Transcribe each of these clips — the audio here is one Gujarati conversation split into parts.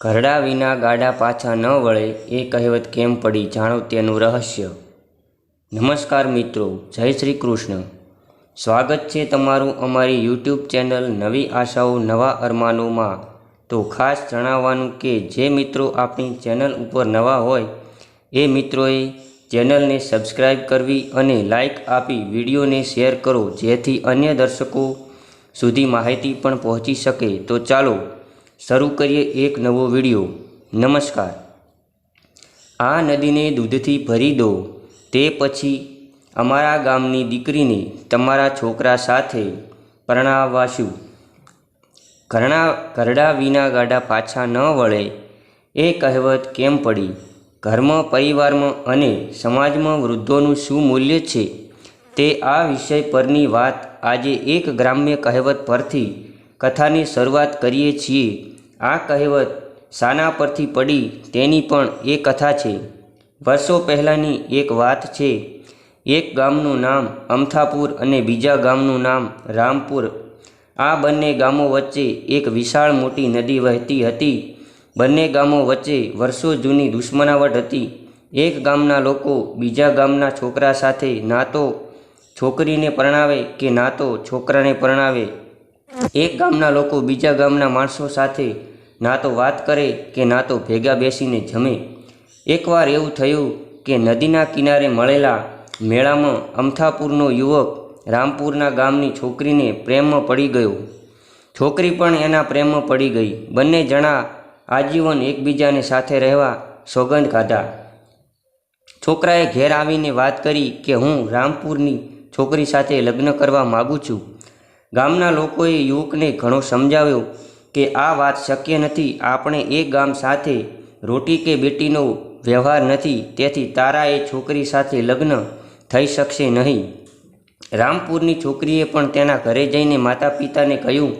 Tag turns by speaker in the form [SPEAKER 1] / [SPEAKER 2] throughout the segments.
[SPEAKER 1] ઘરડા વિના ગાડા પાછા ન વળે એ કહેવત કેમ પડી જાણો તેનું રહસ્ય. નમસ્કાર મિત્રો, જય શ્રી કૃષ્ણ. સ્વાગત છે તમારું અમારી યુટ્યુબ ચેનલ નવી આશાઓ, નવા અરમાનોમાં. તો ખાસ જણાવવાનું કે જે મિત્રો આપણી ચેનલ ઉપર નવા હોય, એ મિત્રોએ ચેનલને સબસ્ક્રાઇબ કરવી અને લાઈક આપી વિડીયોને શેર કરો જેથી અન્ય દર્શકો સુધી માહિતી પણ પહોંચી શકે. તો ચાલો શરૂ કરીએ એક નવો વીડિયો. નમસ્કાર. આ નદીને દૂધથી ભરી દો. તે પછી અમારા ગામની દીકરીને તમારા છોકરા સાથે પરણાવાશું. ઘરણા, ઘરડા વિના ગાડા પાછા ન વળે. એ કહેવત કેમ પડી? ઘરમાં, પરિવારમાં અને સમાજમાં વૃદ્ધોનું શું મૂલ્ય છે? તે આ વિષય પરની વાત આજે એક ગ્રામ્ય કહેવત પરથી કથાની શરૂઆત કરીએ છીએ. આ કહેવત શાના પરથી પડી તેની પણ એ કથા છે. વર્ષો પહેલાંની એક વાત છે, એક ગામનું નામ અમથાપુર અને બીજા ગામનું નામ રામપુર. આ બંને ગામો વચ્ચે એક વિશાળ મોટી નદી વહેતી હતી. બંને ગામો વચ્ચે વર્ષો જૂની દુશ્મનાવટ હતી. એક ગામના લોકો બીજા ગામના છોકરા સાથે ના તો છોકરીને પરણાવે કે ના તો છોકરાને પરણાવે. એક ગામના લોકો બીજા ગામના માણસો સાથે ના તો વાત કરે કે ના તો ભેગા બેસીને જમે. એકવાર એવું થયું કે નદીના કિનારે મળેલા મેળામાં અમથાપુરનો યુવક રામપુરના ગામની છોકરીને પ્રેમમાં પડી ગયો. છોકરી પણ એના પ્રેમમાં પડી ગઈ. બંને જણા આજીવન એકબીજાને સાથે રહેવા સોગંદ ખાધા છોકરાએ ઘેર આવીને વાત કરી કે હું રામપુરની છોકરી સાથે લગ્ન કરવા માગું છું. ગામના લોકોએ યુવકને ઘણો સમજાવ્યો કે આ વાત શક્ય નથી, આપણે એ ગામ સાથે રોટી કે બેટીનો વ્યવહાર નથી, તેથી તારા એ છોકરી સાથે લગ્ન થઈ શકશે નહીં. રામપુરની છોકરીએ પણ તેના ઘરે જઈને માતા પિતાને કહ્યું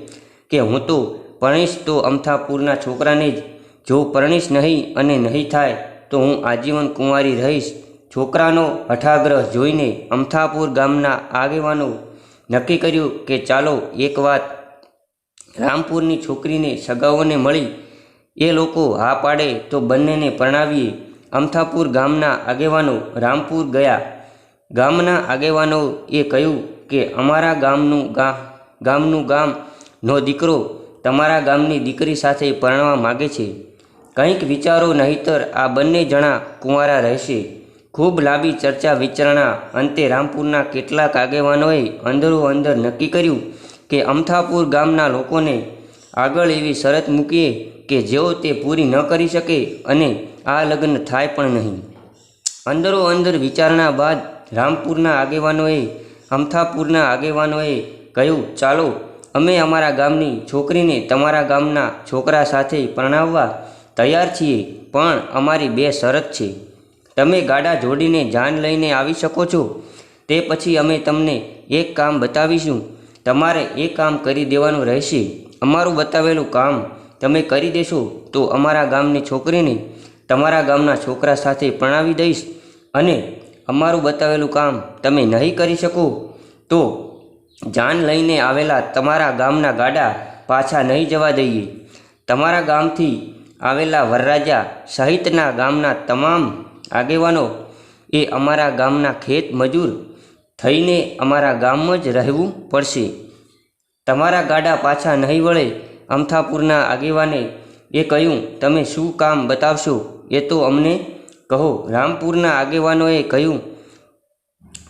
[SPEAKER 1] કે હું તો પરણીશ તો અમથાપુરના છોકરાને જ. જો પરણીશ નહીં અને નહીં થાય તો હું આજીવન કુંવારી રહીશ. છોકરાનો હઠાગ્રહ જોઈને અમથાપુર ગામના આગેવાનો નક્કી કર્યું કે ચાલો એક વાત રામપુરની છોકરીને સગાઓને મળી એ લોકો હા પાડે તો બંનેને પરણાવીએ. અમથાપુર ગામના આગેવાનો રામપુર ગયા. ગામના આગેવાનો એ કહ્યું કે, અમારા ગામનું ગા, ગામનું ગામનો દીકરો તમારા ગામની દીકરી સાથે પરણવા માગે છે. કંઈક વિચારો નહીતર આ બંને જણા કુંવારા રહેશે. ખૂબ લાંબી ચર્ચા વિચારણા અંતે રામપુરના કેટલાક આગેવાનોએ અંદરો અંદર નક્કી કર્યું કે અમથાપુર ગામના લોકોને આગળ એવી શરત મૂકીએ કે જેઓ તે પૂરી ન કરી શકે અને આ લગ્ન થાય પણ નહીં. અંદરો અંદર વિચારણા બાદ રામપુરના આગેવાનોએ અમથાપુરના આગેવાનોએ કહ્યું, ચાલો, અમે અમારા ગામની છોકરીને તમારા ગામના છોકરા સાથે પરણાવવા તૈયાર છીએ, પણ અમારી બે શરત છે. તમે ગાડા જોડીને જાન લઈને આવી શકો છો. તે પછી અમે તમને એક કામ બતાવીશું. તમારે એ કામ કરી દેવાનું રહેશે. અમારું બતાવેલું કામ તમે કરી દેશો તો અમારા ગામની છોકરીને તમારા ગામના છોકરા સાથે પરણાવી દઈશ અને અમારું બતાવેલું કામ તમે નહીં કરી શકો તો જાન લઈને આવેલા તમારા ગામના ગાડા પાછા નહીં જવા દઈએ. તમારા ગામથી આવેલા વરરાજા સહિતના ગામના તમામ આગેવાનો એ અમારા ગામના ખેત મજૂર થઈને અમારા ગામમાં જ રહેવું પડશે. તમારા ગાડા પાછા નહીં વળે, અમથાપુરના આગેવાને એ કહ્યું, તમે શું કામ બતાવશો? એ તો અમને કહો, રામપુરના આગેવાનોએ કહ્યું,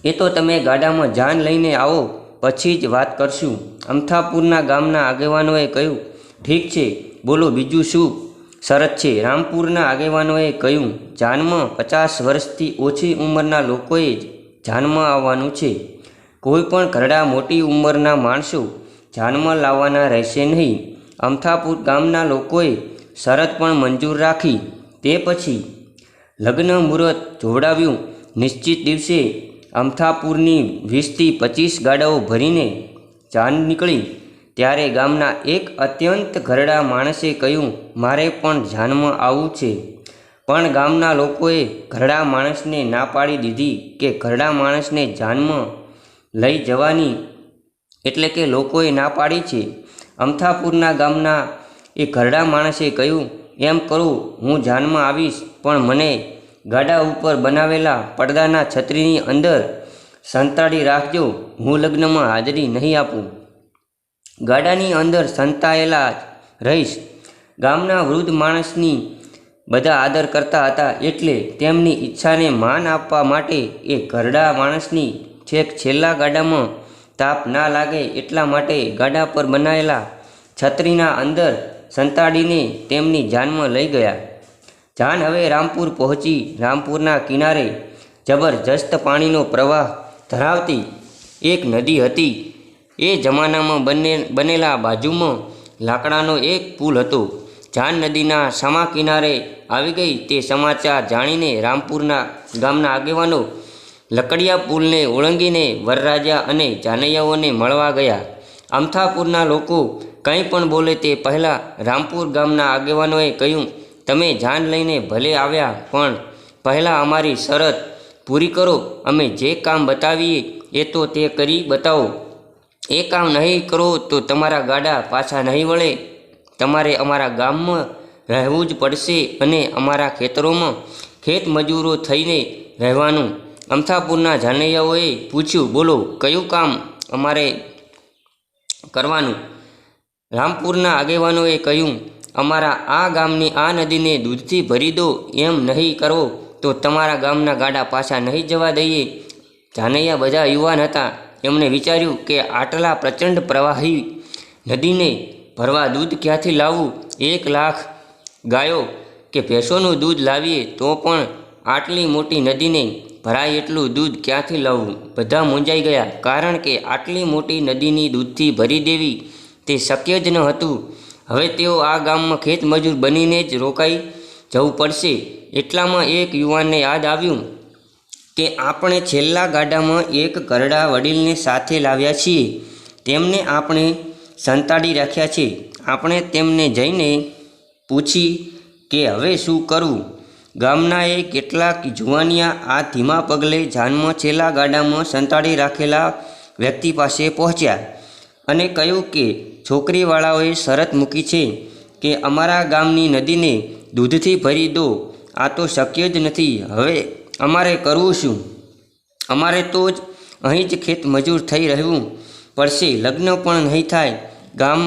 [SPEAKER 1] એ તો તમે ગાડામાં જાન લઈને આવો, પછી જ વાત કરશું. અમથાપુરના ગામના આગેવાનોએ કહ્યું, ઠીક છે, બોલો બીજું શું? શરત છે. રામપુરના આગેવાનોએ કહ્યું, જાનમાં પચાસ વર્ષથી ઓછી ઉંમરના લોકોએ જ જાનમાં આવવાનું છે. કોઈ પણ ઘરડા મોટી ઉંમરના માણસો જાનમાં લાવવાના રહેશે નહીં. અમથાપુર ગામના લોકોએ શરત પણ મંજૂર રાખી. તે પછી લગ્ન મુહૂર્ત જોવડાવ્યું. નિશ્ચિત દિવસે અમથાપુરની વીસથી પચીસ ગાડાઓ ભરીને જાન નીકળી. ત્યારે ગામના એક અત્યંત ઘરડા માણસે કહ્યું, મારે પણ જાનમાં આવવું છે. પણ ગામના લોકોએ ઘરડા માણસને ના પાડી દીધી કે ઘરડા માણસને જાનમાં લઈ જવાની એટલે કે લોકોએ ના પાડી છે. અમથાપુરના ગામના એ ઘરડા માણસે કહ્યું, એમ કરું, હું જાનમાં આવીશ, પણ મને ગાડા ઉપર બનાવેલા પડદાના છત્રીની અંદર સંતાડી રાખજો, હું લગ્નમાં હાજરી નહીં આપું. ગાડાની અંદર સંતાયેલા રહીશ. ગામના વૃદ્ધ માણસની બધા આદર કરતા હતા એટલે તેમની ઈચ્છાને માન આપવા માટે એ ઘરડા માણસની છેક છેલ્લા ગાડામાં તાપ ના લાગે એટલા માટે ગાડા પર બનાવેલા છત્રીના અંદર સંતાડીને તેમની જાનમાં લઈ ગયા. જાન હવે રામપુર પહોંચી રામપુરના કિનારે જબરજસ્ત પાણીનો પ્રવાહ ધરાવતી એક નદી હતી. એ જમાનામાં બંને, બનેલા બાજુમાં લાકડાનો એક પુલ હતો. જાન નદીના સમા કિનારે આવી ગઈ તે સમાચાર જાણીને રામપુરના ગામના આગેવાનો લકડિયા પુલને ઓળંગીને વરરાજા અને જાનૈયાઓને મળવા ગયા. અમથાપુરના લોકો કંઈ પણ બોલે તે પહેલાં રામપુર ગામના આગેવાનોએ કહ્યું, તમે જાન લઈને ભલે આવ્યા, પણ પહેલાં અમારી શરત પૂરી કરો. અમે જે કામ બતાવીએ એ તો તે કરી બતાવો. એ કામ નહીં કરો તો તમારા ગાડા પાછા નહીં વળે. તમારે અમારા ગામમાં રહેવું જ પડશે અને અમારા ખેતરોમાં ખેત મજૂરો થઈને રહેવાનું. અમથાપુરના જાનૈયાઓએ પૂછ્યું, બોલો, કયું કામ અમારે કરવાનું? રામપુરના આગેવાનોએ કહ્યું, અમારા આ ગામની આ નદીને દૂધથી ભરી દો, એમ નહીં કરો તો તમારા ગામના ગાડા પાછા નહીં જવા દઈએ. જાનૈયા બધા યુવાન હતા. એમણે વિચાર્યું કે આટલા પ્રચંડ પ્રવાહી નદીને ભરવા દૂધ ક્યાંથી લાવવું? એક લાખ ગાયો કે ભેંસોનું દૂધ લાવીએ તો પણ આટલી મોટી નદીને ભરાય એટલું દૂધ ક્યાંથી લાવવું? બધા મૂંઝાઈ ગયા. કારણ કે આટલી મોટી નદીની દૂધથી ભરી દેવી તે શક્ય જ ન હતું. હવે તેઓ આ ગામમાં ખેતમજૂર બનીને જ રોકાઈ જવું પડશે. એટલામાં એક યુવાનને યાદ આવ્યું કે આપણે છેલ્લા ગાડામાં એક કરડા વડીલને સાથે લાવ્યા છીએ. તેમને આપણે સંતાડી રાખ્યા છે. આપણે તેમને જઈને પૂછી કે હવે શું કરવું ગામનાએ કેટલાક જુવાનિયા આ ધીમા પગલે જાનમાં છેલ્લા ગાડામાં સંતાડી રાખેલા વ્યક્તિ પાસે પહોંચ્યા અને કહ્યું કે, છોકરીવાળાઓએ શરત મૂકી છે કે અમારા ગામની નદીને દૂધથી ભરી દો. આ તો શક્ય જ નથી. હવે અમારે કરવું શું? અમારે તો જ અહીં જ ખેત મજૂર થઈ રહેવું પડશે લગ્ન પણ નહીં થાય. ગામ,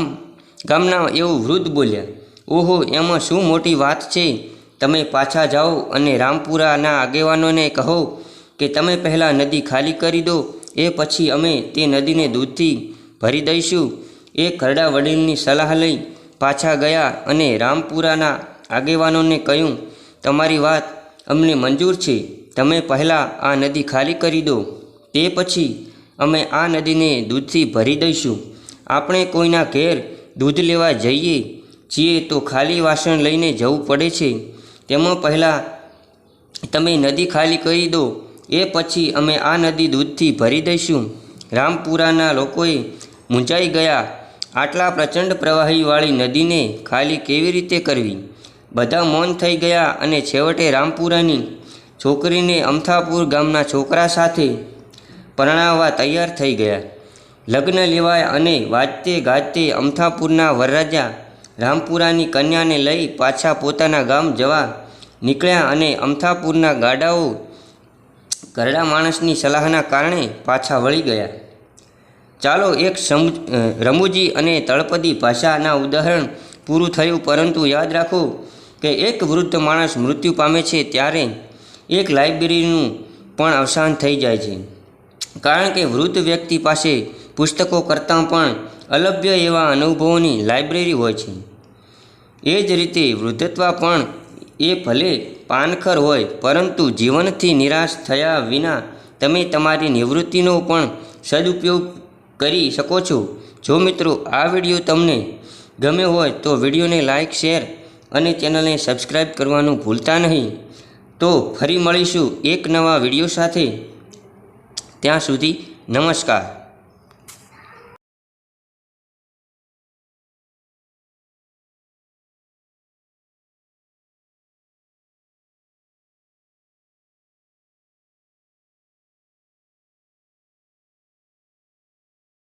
[SPEAKER 1] ગામના એવું વૃદ્ધ બોલ્યા, ઓહો, એમાં શું મોટી વાત છે? તમે પાછા જાઓ અને રામપુરાના આગેવાનોને કહો કે તમે પહેલાં નદી ખાલી કરી દો, એ પછી અમે તે નદીને દૂધથી ભરી દઈશું. એ ખરડા વડીલની સલાહ લઈ પાછા ગયા અને રામપુરાના આગેવાનોને કહ્યું, તમારી વાત અમને મંજૂર છે. તમે પહેલાં આ નદી ખાલી કરી દો. તે પછી અમે આ નદીને દૂધથી ભરી દઈશું. આપણે કોઈના ઘેર દૂધ લેવા જઈએ, છીએ તો ખાલી વાસણ લઈને જવું પડે છે. તેમાં પહેલાં તમે નદી ખાલી કરી દો. એ પછી અમે આ નદી દૂધથી ભરી દઈશું. રામપુરાના લોકોએ મૂંઝાઈ ગયા. આટલા પ્રચંડ પ્રવાહીવાળી નદીને ખાલી કેવી રીતે કરવી? બધા મૌન થઈ ગયા અને છેવટે રામપુરાની છોકરીને અમથાપુર ગામના છોકરા સાથે પરણાવવા તૈયાર થઈ ગયા. લગ્ન લેવાય અને વાજતે ગાજતે અમથાપુરના વરરાજા રામપુરાની કન્યાને લઈ પાછા પોતાના ગામ જવા નીકળ્યા અને અમથાપુરના ગાડાઓ ઘરડા માણસની સલાહના કારણે પાછા વળી ગયા. ચાલો એક રમૂજી અને તળપદી ભાષાના ઉદાહરણ પૂરું થયું, પરંતુ યાદ રાખો કે એક વૃદ્ધ માણસ મૃત્યુ પામે છે ત્યારે એક લાઇબ્રેરીનું પણ અવસાન થઈ જાય છે. કારણ કે વૃદ્ધ વ્યક્તિ પાસે પુસ્તકો કરતાં પણ અલભ્ય એવા અનુભવોની લાઇબ્રેરી હોય છે. એ જ રીતે વૃદ્ધત્વ પણ એ ભલે પાનખર હોય, પરંતુ જીવનથી નિરાશ થયા વિના તમે તમારી નિવૃત્તિનો પણ સદુપયોગ કરી શકો છો. જો મિત્રો, આ વીડિયો તમને ગમ્યો હોય તો વિડીયોને લાઇક, શેર અને ચેનલને સબસ્ક્રાઈબ કરવાનું ભૂલતા નહીં. તો ફરી મળીશું એક નવા વીડિયો સાથે. ત્યાં સુધી નમસ્કાર.